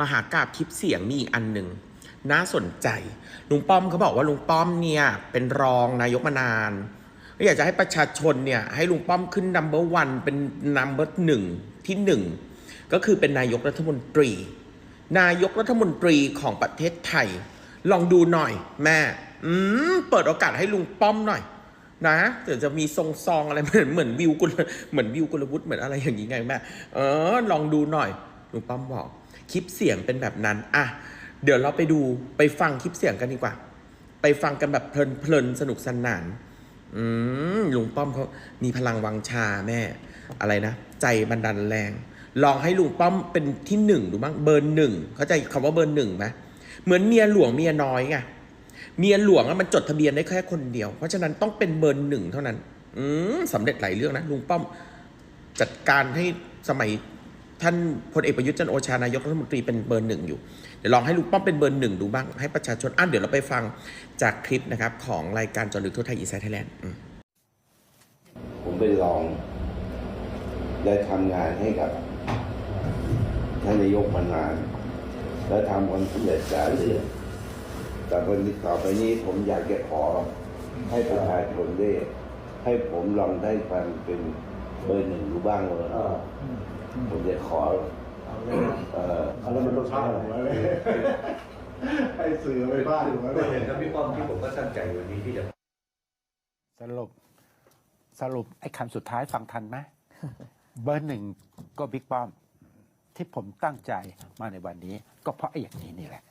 มหากราบคลิปเสียงมีอีกอันหนึ่งน่าสนใจ ลุงป้อมเขาบอกว่าลุงป้อมเนี่ยเป็นรองนายกมานานก็อยากจะให้ประชาชนเนี่ยให้ลุงป้อมขึ้นนัมเบอร์วันเป็นนัมเบอร์หนึ่งที่หนึ่งก็คือเป็นนายกรัฐมนตรี นายกรัฐมนตรีของประเทศไทย ลองดูหน่อยแม่อืมเปิดโอกาสให้ลุงป้อมหน่อยนะเดี๋ยวจะมีทรงซองอะไรเหมือนเหมือนวิวกุลเหมือนวิวกุลวุฒิเหมือนอะไรอย่างนี้ไงแม่เออลองดูหน่อยลุงป้อมบอก คลิปเสียงเป็นแบบนั้นอะเดี๋ยวเราไปดูไปฟังคลิปเสียงกันดีกว่า ไปฟังกันแบบเพลินเพลินๆสนุกสนานอืมลุงป้อมเขามีพลังวังชาแม่ อะไรนะ ใจบันดาลแรง ลองให้ลุงป้อมเป็นที่หนึ่งดูบ้างเบอร์หนึ่งเข้าใจคำว่าเบอร์หนึ่งไหมเหมือนเมียหลวงเมียน้อยไงเมียหลวงมันจดทะเบียนได้แค่คนเดียว เพราะฉะนั้นต้องเป็นเบอร์หนึ่งเท่านั้น อืมสำเร็จหลายเรื่องนะลุงป้อมจัดการให้สมัย ท่านพลเอกประยุทธ์จันโอชานายกรัฐมนตรีเป็นเบอร์หนึ่งอยู่ เดี๋ยวลองให้ลุงป้อมเป็นเบอร์หนึ่งดูบ้างให้ประชาชนอะเดี๋ยวเราไปฟังจากคลิปนะครับของรายการจอลึกทั่วไทยอีสานไทยแลนด์ผมเป็นรองได้ทำงานให้กับท่านนายกมานาน และทำความสำเร็จหลายเรื่องแต่วันนี้ต่อไปนี้ผมอยากจะขอให้ประชาชนได้ให้ผมลองได้ฟังเป็นเบอร์หนึ่งดูบ้างเลย เออ ผมจะขอ เอาเลย เอ่อ เอาแล้วมันต้องพลาดหัวเลยให้สื่อไปพลาดหัวเลก็ยเห็นครับพี่ป้อมที่ผมก็ตั้งใจวันนี้ที่จะสรุปสรุปไอ้คำสุดท้ายฟังทันไหมเบอร์หนึ่งก็บิ๊กป้อมที่ผมตั้งใจมาในวันนี้ ก็เพราะไอ้อย่างนี้นี่แหละ